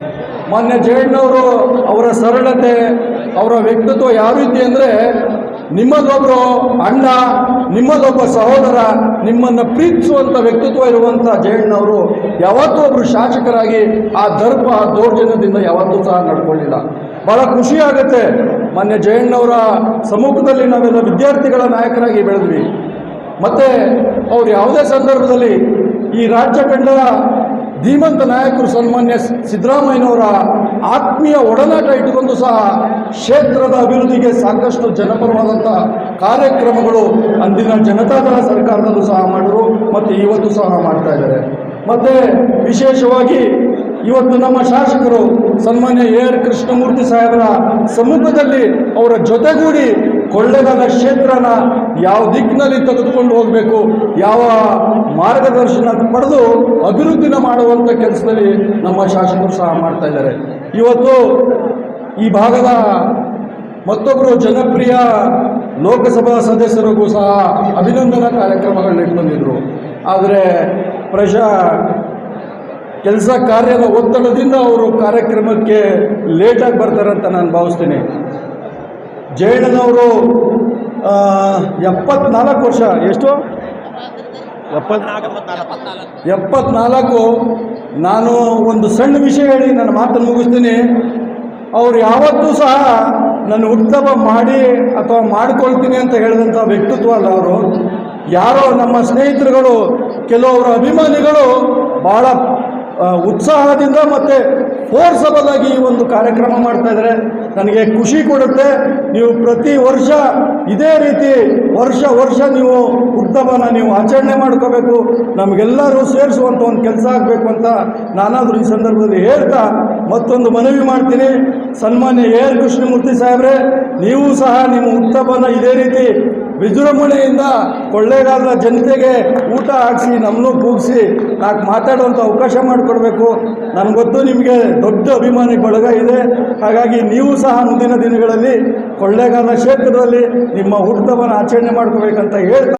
ಮಾನ್ಯ ಜಯಣ್ಣವರು ಅವರ ಸರಳತೆ, ಅವರ ವ್ಯಕ್ತಿತ್ವ ಯಾವ ರೀತಿ ಅಂದರೆ ನಿಮ್ಮದೊಬ್ಬರು ಅಣ್ಣ, ನಿಮ್ಮದೊಬ್ಬ ಸಹೋದರ ನಿಮ್ಮನ್ನು ಪ್ರೀತಿಸುವಂಥ ವ್ಯಕ್ತಿತ್ವ ಇರುವಂಥ ಜಯಣ್ಣವರು ಯಾವತ್ತೂ ಒಬ್ಬರು ಶಾಸಕರಾಗಿ ಆ ದರ್ಪ, ಆ ದೌರ್ಜನ್ಯದಿಂದ ಯಾವತ್ತೂ ಸಹ ನಡ್ಕೊಳ್ಳಿಲ್ಲ. ಭಾಳ ಖುಷಿ ಆಗುತ್ತೆ. ಮಾನ್ಯ ಜಯಣ್ಣವರ ಸಮ್ಮುಖದಲ್ಲಿ ನಾವೆಲ್ಲ ವಿದ್ಯಾರ್ಥಿಗಳ ನಾಯಕರಾಗಿ ಬೆಳೆದ್ವಿ. ಮತ್ತು ಅವ್ರು ಯಾವುದೇ ಸಂದರ್ಭದಲ್ಲಿ ಈ ರಾಜ್ಯ ಕಂಡರ ಧೀಮಂತ ನಾಯಕರು ಸನ್ಮಾನ್ಯ ಸಿದ್ದರಾಮಯ್ಯನವರ ಆತ್ಮೀಯ ಒಡನಾಟ ಇಟ್ಟುಕೊಂಡು ಸಹ ಕ್ಷೇತ್ರದ ಅಭಿವೃದ್ಧಿಗೆ ಸಾಕಷ್ಟು ಜನಪರವಾದಂಥ ಕಾರ್ಯಕ್ರಮಗಳು ಅಂದಿನ ಜನತಾದಳ ಸರ್ಕಾರದಲ್ಲೂ ಸಹ ಮಾಡಿದ್ರು ಮತ್ತು ಇವತ್ತು ಸಹ ಮಾಡ್ತಾ ಇದ್ದಾರೆ. ಮತ್ತು ವಿಶೇಷವಾಗಿ ಇವತ್ತು ನಮ್ಮ ಶಾಸಕರು ಸನ್ಮಾನ್ಯ ಎ ಆರ್ ಕೃಷ್ಣಮೂರ್ತಿ ಸಾಹೇಬರ ಸಮ್ಮುಖದಲ್ಲಿ ಅವರ ಜೊತೆಗೂಡಿ ಕೊಳ್ಳೆಗಾಲ ಕ್ಷೇತ್ರನ ಯಾವ ದಿಕ್ಕಿನಲ್ಲಿ ತೆಗೆದುಕೊಂಡು ಹೋಗಬೇಕು, ಯಾವ ಮಾರ್ಗದರ್ಶನ ಪಡೆದು ಅಭಿವೃದ್ಧಿನ ಮಾಡುವಂಥ ಕೆಲಸದಲ್ಲಿ ನಮ್ಮ ಶಾಸಕರು ಸಹ ಮಾಡ್ತಾ ಇದ್ದಾರೆ. ಇವತ್ತು ಈ ಭಾಗದ ಮತ್ತೊಬ್ಬರು ಜನಪ್ರಿಯ ಲೋಕಸಭಾ ಸದಸ್ಯರಿಗೂ ಸಹ ಅಭಿನಂದನಾ ಕಾರ್ಯಕ್ರಮಗಳನ್ನ ಇಟ್ಕೊಂಡಿದ್ರು ಆದರೆ ಪ್ರಜಾ ಕೆಲಸ ಕಾರ್ಯದ ಒತ್ತಡದಿಂದ ಅವರು ಕಾರ್ಯಕ್ರಮಕ್ಕೆ ಲೇಟಾಗಿ ಬರ್ತಾರೆ ಅಂತ ನಾನು ಭಾವಿಸ್ತೀನಿ. ಜಯಣ್ಣನವರು ಎಪ್ಪತ್ನಾಲ್ಕು ವರ್ಷ, ಎಷ್ಟು? ಎಪ್ಪತ್ ಎಪ್ಪತ್ನಾಲ್ಕು. ನಾನು ಒಂದು ಸಣ್ಣ ವಿಷಯ ಹೇಳಿ, ನನ್ನ ಮಾತನ್ನು ಮುಗಿಸ್ತೀನಿ. ಅವರು ಯಾವತ್ತೂ ಸಹ ನನ್ನ ಉತ್ತಮ ಮಾಡಿ ಅಥವಾ ಮಾಡ್ಕೊಳ್ತೀನಿ ಅಂತ ಹೇಳಿದಂಥ ವ್ಯಕ್ತಿತ್ವ ಅಲ್ಲ ಅವರು. ಯಾರೋ ನಮ್ಮ ಸ್ನೇಹಿತರುಗಳು ಕೆಲವರ ಅಭಿಮಾನಿಗಳು ಭಾಳ ಉತ್ಸಾಹದಿಂದ ಮತ್ತು ಫೋರ್ಸಬಲ್ ಆಗಿ ಈ ಒಂದು ಕಾರ್ಯಕ್ರಮ ಮಾಡ್ತಾ ಇದ್ದಾರೆ ನನಗೆ ಖುಷಿ ಕೊಡುತ್ತೆ. ನೀವು ಪ್ರತಿ ವರ್ಷ ಇದೇ ರೀತಿ ವರ್ಷ ವರ್ಷ ನೀವು ಉತ್ತಮನ ನೀವು ಆಚರಣೆ ಮಾಡ್ಕೋಬೇಕು. ನಮಗೆಲ್ಲರೂ ಸೇರಿಸುವಂಥ ಒಂದು ಕೆಲಸ ಆಗಬೇಕು ಅಂತ ನಾನಾದರೂ ಈ ಸಂದರ್ಭದಲ್ಲಿ ಹೇಳ್ತಾ ಮತ್ತೊಂದು ಮನವಿ ಮಾಡ್ತೀನಿ. ಸನ್ಮಾನ್ಯ ಎ ಆರ್ ಕೃಷ್ಣಮೂರ್ತಿ ಸಾಹೇಬ್ರೆ, ನೀವು ಸಹ ನಿಮ್ಮ ಉತ್ತಪನ ಇದೇ ರೀತಿ ವಿಜೃಂಭಣೆಯಿಂದ ಕೊಳ್ಳೇಗಾಲದ ಜನತೆಗೆ ಊಟ ಹಾಕಿಸಿ ನಮ್ಮನ್ನು ಕೂಗಿಸಿ ನಾಲ್ಕು ಮಾತಾಡುವಂಥ ಅವಕಾಶ ಮಾಡಿಕೊಡ್ಬೇಕು. ಗೊತ್ತು ನಿಮಗೆ ದೊಡ್ಡ ಅಭಿಮಾನಿ ಬಳಗ ಇದೆ. ಹಾಗಾಗಿ ನೀವು ಸಹ ಮುಂದಿನ ದಿನಗಳಲ್ಲಿ ಕೊಳ್ಳೇಗಾಲದ ಕ್ಷೇತ್ರದಲ್ಲಿ ನಿಮ್ಮ ಹುಟ್ಟವನ್ನು ಆಚರಣೆ ಮಾಡ್ಕೋಬೇಕಂತ ಹೇಳ್ತಾ